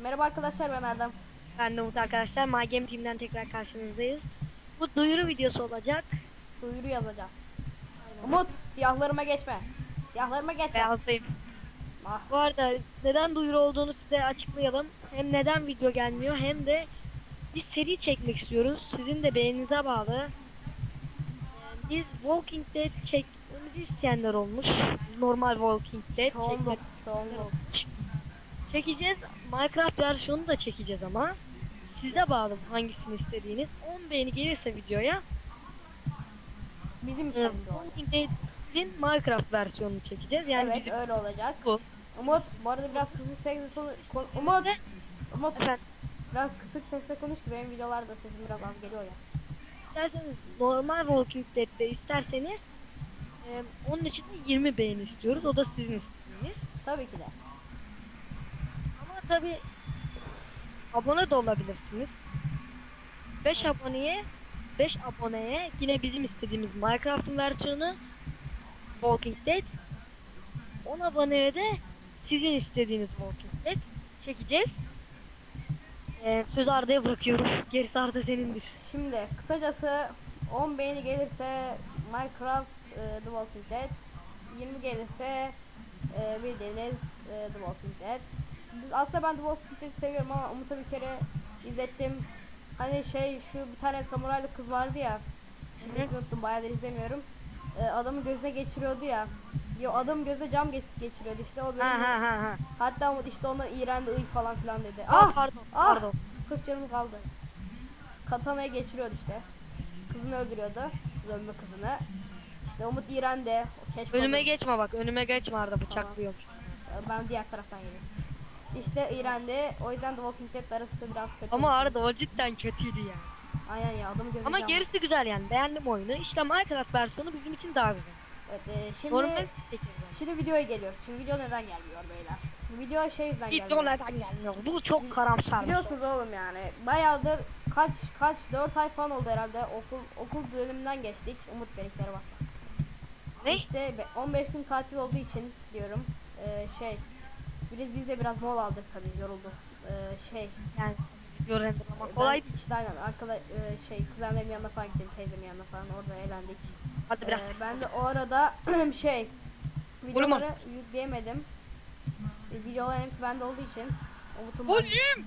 Merhaba arkadaşlar ben Erdem. Ben de Umut arkadaşlar. My Game Team'den tekrar karşınızdayız. Bu duyuru videosu olacak. Duyuru yazacağız. Umut siyahlarıma geçme. Siyahlarıma geçme. Beyazdayım. Ah, Bu arada neden duyuru olduğunu size açıklayalım. Hem neden video gelmiyor hem de biz seri çekmek istiyoruz. Sizin de beğeninize bağlı. Ee, Biz Walking Dead çekmemizi isteyenler olmuş. Normal Walking Dead çoğunluk. çekmek Çoğunluk. Çekeceğiz. Minecraft versiyonu da çekeceğiz ama size bağlı hangisini istediğiniz. 10 beğeni gelirse videoya Bizim e, olacak. Walking Minecraft versiyonunu çekeceğiz. Yani evet bizim öyle olacak. bu. Umut bu arada biraz kısık sesle sonu... kon- Umut! Umut Efendim, biraz kısık sesle konuş ki benim videolarda sesim biraz az geliyor ya. isterseniz normal Walking Dead'de isterseniz e, onun için de 20 beğeni istiyoruz. O da sizin istediğiniz. Tabii ki de. Tabi abone de olabilirsiniz. 5 aboneye 5 aboneye yine bizim istediğimiz Minecraft'ın versiyonu Walking Dead 10 aboneye de sizin istediğiniz Walking Dead çekeceğiz. Ee, söz Arda'ya bırakıyorum. Gerisi Arda senindir. Şimdi kısacası 10 beğeni gelirse Minecraft e, The Walking Dead 20 gelirse e, bildiğiniz e, The Walking Dead aslında ben The Walking Dead'i seviyorum ama Umut'a bir kere izlettim hani şey şu bir tane samuraylı kız vardı ya şimdi ismini unuttum bayağıdır izlemiyorum e, adamı gözüne geçiriyordu ya Yo adam gözüne cam geç geçiriyordu işte o Ha ha ha ha. hatta Umut işte ondan iğrendi ıy falan filan dedi Ah, ah pardon ah! pardon. 40 canım kaldı. Katana'ya geçiriyordu işte. Kızını öldürüyordu. Zömme kızını. İşte Umut İren de keşf Önüme geçme bak önüme geçme Arda bıçaklıyormuş. Ee, Ben diğer taraftan geliyorum. İşte İren de o yüzden The Walking Dead arası biraz kötü. Ama Arda o cidden kötüydü yani. Aynen ya adamı Ama gerisi güzel yani beğendim oyunu. İşte Minecraft versiyonu bizim için daha güzel. Evet, e, şimdi, Normal şimdi videoya geliyoruz. Şimdi video neden gelmiyor beyler? Video şey yüzden Video gelmiyor. neden gelmiyor? Bu çok karamsar. Biliyorsunuz oğlum yani bayağıdır kaç kaç 4 ay falan oldu herhalde okul okul döneminden geçtik. Umut benimkileri bak. Ne? İşte be- 15 gün tatil olduğu için diyorum eee, şey biz biz de biraz mola aldık tabii yorulduk. Eee, şey Yani video renderlamak ben kolay. işte aynen arkada eee, şey kuzenlerimin yanına falan gittim teyzemin yanına falan orada eğlendik. Hadi biraz. Eee, ben de o arada şey videoları yükleyemedim. E, Videoların hepsi bende olduğu için Umut'un Volüm.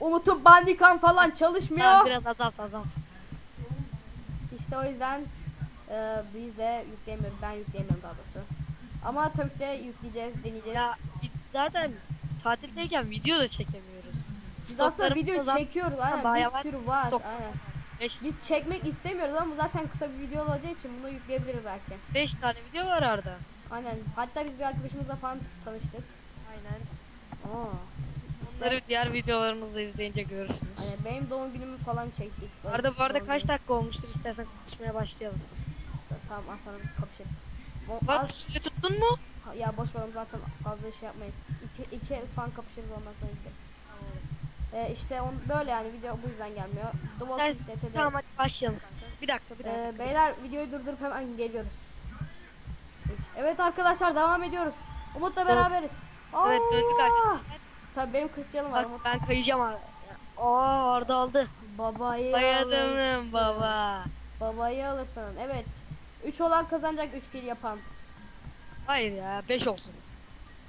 Umut'un bandikan falan çalışmıyor. Tamam biraz azalt azalt. İşte o yüzden e, biz de yükleyemiyoruz. Ben yükleyemiyorum daha doğrusu. Ama tabii ki de yükleyeceğiz, deneyeceğiz. Ya zaten tatildeyken video da çekemiyoruz. biz aslında video o zaman- çekiyoruz. Aynen bayağı bir sürü var. Stok. Aynen. 5 Biz çekmek istemiyoruz ama zaten kısa bir video olacağı için bunu yükleyebiliriz belki. 5 tane video var Arda. Aynen. Hatta biz bir arkadaşımızla falan tanıştık. Aynen. Aa. Bunları diğer videolarımızda izleyince görürsünüz. Aynen benim doğum günümü falan çektik. Arda bu arada kaç dakika olmuştur istersen konuşmaya başlayalım. Tamam sonra kapışırız. Bak tuttun mu? Ha, ya boş ver oğlum zaten fazla şey yapmayız. İki, iki el falan kapışırız ondan sonra gideriz. Ee, işte on, böyle yani video bu yüzden gelmiyor. The Sen, Walking Dead'e de- tamam hadi başlayalım. Bir dakika bir dakika. Ee, beyler videoyu durdurup hemen geliyoruz. Evet arkadaşlar devam ediyoruz. Umut'la beraberiz. Evet, döndük Aa! arkadaşlar. Tabii benim 40 canım var Bak Umut. ben kayacağım Arda. Aa Arda aldı. Babayı Bayadımım alırsın. baba. Babayı alırsın. Evet. 3 olan kazanacak 3 kill yapan. Hayır ya 5 olsun.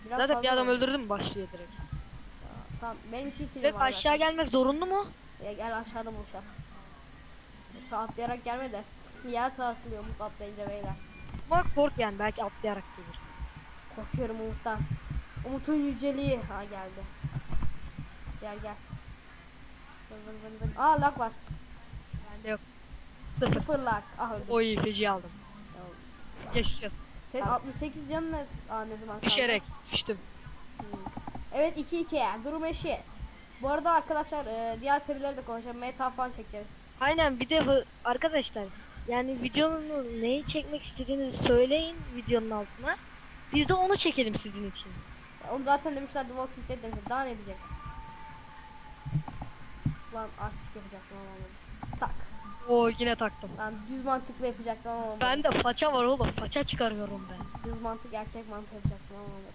Biraz Zaten bir adam oldu. öldürdü mü başlıyor direkt. Tamam benim 2 killim var. aşağı zaten. gelmek zorunlu mu? Ya gel aşağıda buluşalım. Yoksa atlayarak gelme de. Yer sarsılıyor Umut atlayınca beyler. Ama kork yani belki atlayarak gelir. Korkuyorum Umut'tan. Umut'un yüceliği. Ha geldi. Gel gel. Vın vın vın vın. Aa lag var. Bende yok. Sıfır. Sıfır lag. Ah öldüm. Oy feci aldım. Ya, Geçeceğiz. Senin Tamam. 68 canın ne? Aa ne zaman kaldı? Düşerek düştüm. Hmm. Evet 2-2 yani. Durum eşit. Bu arada arkadaşlar e, diğer serileri de konuşalım. Meta falan çekeceğiz. Aynen bir de arkadaşlar yani videonun neyi çekmek istediğinizi söyleyin videonun altına. Biz de onu çekelim sizin için. Onu zaten demişler The Walking Dead demişler. Daha ne diyecek? Lan artistik yapacaktım ama. Tak. Oo yine taktım. Lan düz mantıklı yapacaktım ama olmadı. Bende paça var oğlum. Paça çıkarıyorum ben. Düz mantık erkek mantık yapacaktım ama olmadı.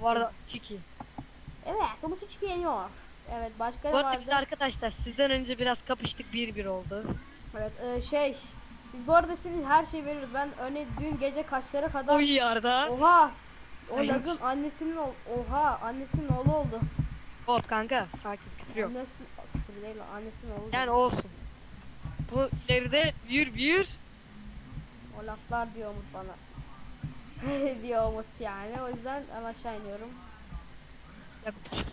Bu arada 2 Evet Umut 3 yeniyor. Evet başka Bu arada biz vardı? arkadaşlar sizden önce biraz kapıştık 1-1 oldu. Evet e, şey. Biz bu arada sizin her şeyi veriyoruz. Ben örneğin dün gece kaçlara kadar O yarda. Oha! O Hayır. lagın annesinin ol Oha! Annesinin oğlu oldu. Hop kanka sakin küfür yok. Annesi küfür değil lan, annesinin oğlu. Yani olsun. Bu ileride büyür büyür. O laflar diyor Umut bana. diyor Umut yani. O yüzden ben aşağı iniyorum.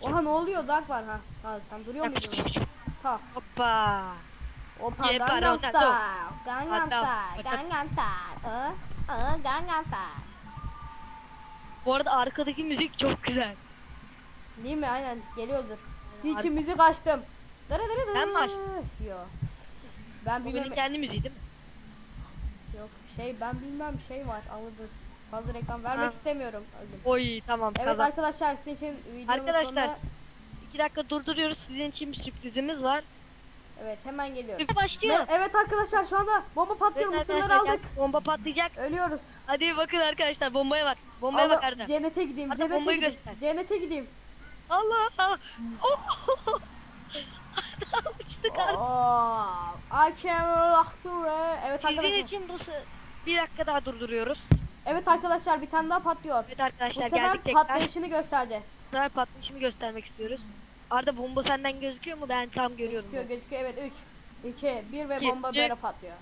Oha ne oluyor? Dark var ha. Ha sen duruyor muydun? Ta. Hoppa. Yeah, Gangnam Style. Gangnam Style. Gangnam Style. Aa, Gangnam Style. Bu arada arkadaki müzik çok güzel. Değil mi? Aynen geliyordur. Sizin için müzik açtım. Dırı dırı dırı. Sen mi açtın? Yo. Ben bilmem. benim kendi müziği değil mi? Yok şey ben bilmem şey var. Alırdır. Fazla reklam vermek Ha. istemiyorum. Oy tamam Evet kazan. arkadaşlar sizin için videonun Arkadaşlar sonunda 2 dakika durduruyoruz. Sizin için bir sürprizimiz var. evet hemen geliyoruz. Sürpriz başlıyor. Ve- evet arkadaşlar şu anda bomba patlıyor. Evet Mısırları aldık. Bomba patlayacak. Ölüyoruz. Hadi bakın arkadaşlar bombaya bak. Bombaya Allah, bak Arda. cennete gideyim. Arda, cennete gideyim. göster. Cennete gideyim. Allah Allah. Oh! Uçtuk Arda. Oo, I can. Evet Sizin arkadaşlar. için bu bir dakika daha durduruyoruz. Evet arkadaşlar bir tane daha patlıyor. Evet Bu arkadaşlar sefer geldik tekrar. patlayışını göstereceğiz. Bu sefer patlayışını göstermek istiyoruz. Arda bomba senden gözüküyor mu? Ben tam görüyorum. Gözüküyor gözüküyor. Evet 3 2 1 ve İki, bomba iki. böyle patlıyor.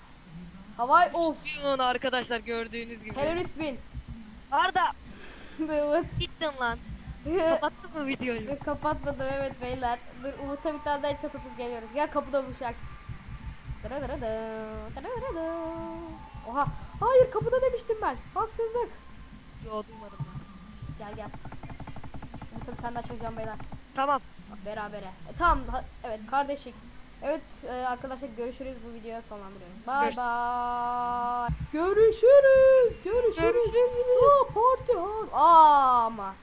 Havai of. Onu arkadaşlar gördüğünüz gibi. Terörist bin. Arda evet. gittin lan. Kapattın mı videoyu? Kapatmadım evet beyler. Dur Umut'a bir tane daha çatıp geliyoruz. Gel kapıda buluşak. Dırıdırıdı, dırıdırıdı. Oha. Hayır kapıda demiştim ben. Haksızlık. Yo duymadım ben. Gel gel. Umut'a bir tane daha çekeceğim beyler. Tamam. Berabere. E, tamam. ha- evet kardeşlik. Evet e, arkadaşlar görüşürüz bu videoyu sonlandırıyorum. Bye Görüş- bye. Görüşürüz. Görüşürüz. Görüşürüz. Aa, parti. Aa, ama.